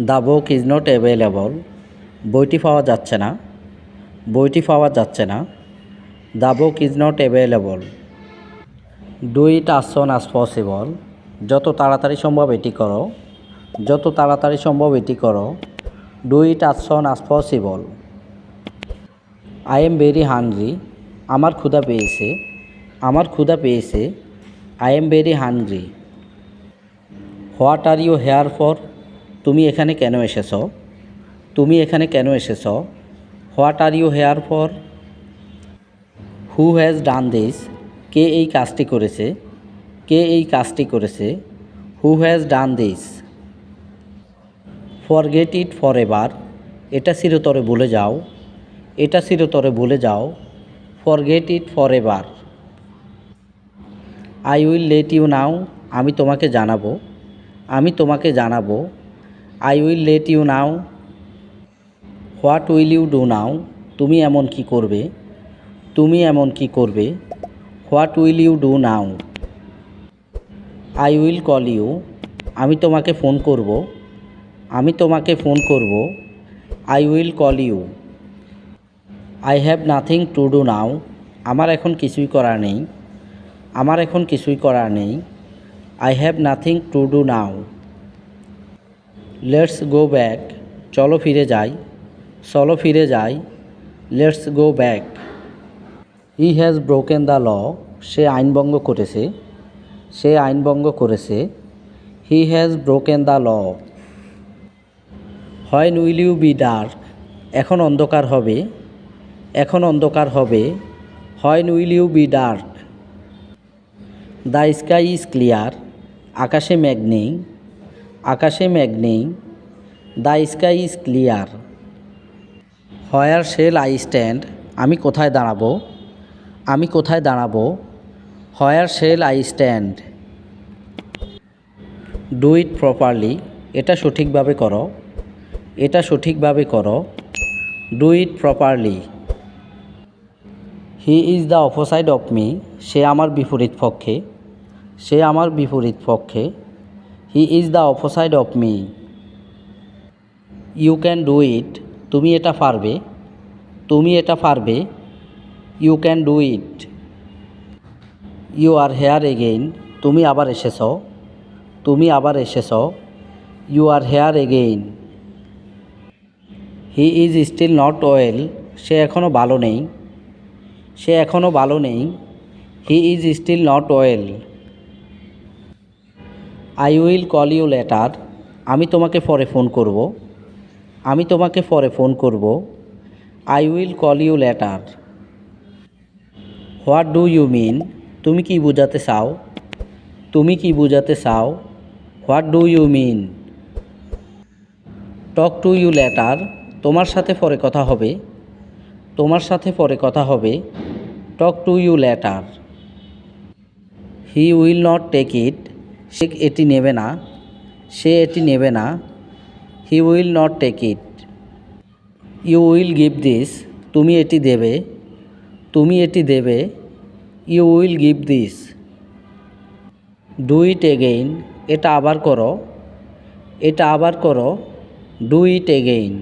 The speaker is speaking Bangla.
The book is not available বইটি পাওয়া যাচ্ছে না। বইটি পাওয়া যাচ্ছে না। The book is not available do it as soon as possible. যত তাড়াতাড়ি সম্ভব এটি করো। যত তাড়াতাড়ি সম্ভব এটি করো। Do it as soon as possible. I am very hungry আমার ক্ষুধা পেয়েছে। আমার ক্ষুধা পেয়েছে। I am very hungry what are you here for? তুমি এখানে কেন এসেছ? তুমি এখানে কেন এসেছ? What are you here for who has done this কে এই কাজটি করেছে? কে এই কাজটি করেছে? Who has done this forget it forever এটা চিরতরে ভুলে যাও। এটা চিরতরে ভুলে যাও। Forget it forever I will let you know আমি তোমাকে জানাব। আমি তোমাকে জানাব। I will let you know what will you do now তুমি এমন কি করবে? তুমি এমন কি করবে? What will you do now I will call you আমি তোমাকে ফোন করব। আমি তোমাকে ফোন করব। I will call you I have nothing to do now আমার এখন কিছুই করার নেই। আমার এখন কিছুই করার নেই। I have nothing to do now let's go back, চলো ফিরে যাই, চলো ফিরে যাই, let's go back. He has broken the law, সে আইনভঙ্গ করেছে, সে আইনভঙ্গ করেছে, he has broken the law. How will you B dark? এখন অন্ধকার হবে, এখন অন্ধকার হবে how will you be dark? The sky is clear, আকাশে নেই আকাশে নেই the sky is clear where shall I stand আমি কোথায় দাঁড়াবো? আমি কোথায় দাঁড়াবো? Where shall I stand do it properly এটা সঠিকভাবে করো। এটা সঠিকভাবে করো। Do it properly he is the opposite of me সে আমার বিপরীত পক্ষে। সে আমার বিপরীত পক্ষে। He is the opposite of me you can do it তুমি এটা পারবে। তুমি এটা পারবে। You can do it you are here again তুমি আবার এসেছ। তুমি আবার এসেছ। You are here again he is still not well সে এখনও ভালো নেই। সে এখনও ভালো নেই। He is still not well I will call you later আমি তোমাকে পরে ফোন করব। আমি তোমাকে পরে ফোন করব। I will call you later what do you mean তুমি কি বোঝাতে চাও? তুমি কি বোঝাতে চাও? What do you mean talk to you later তোমার সাথে পরে কথা হবে। তোমার সাথে পরে কথা হবে। Talk to you later he will not take it সে এটি নেবে না, সে এটি নেবে না he will not take it you will give this তুমি এটি দেবে, তুমি এটি দেবে you will give this do it again এটা আবার করো, এটা আবার করো ডু ইট এগেইন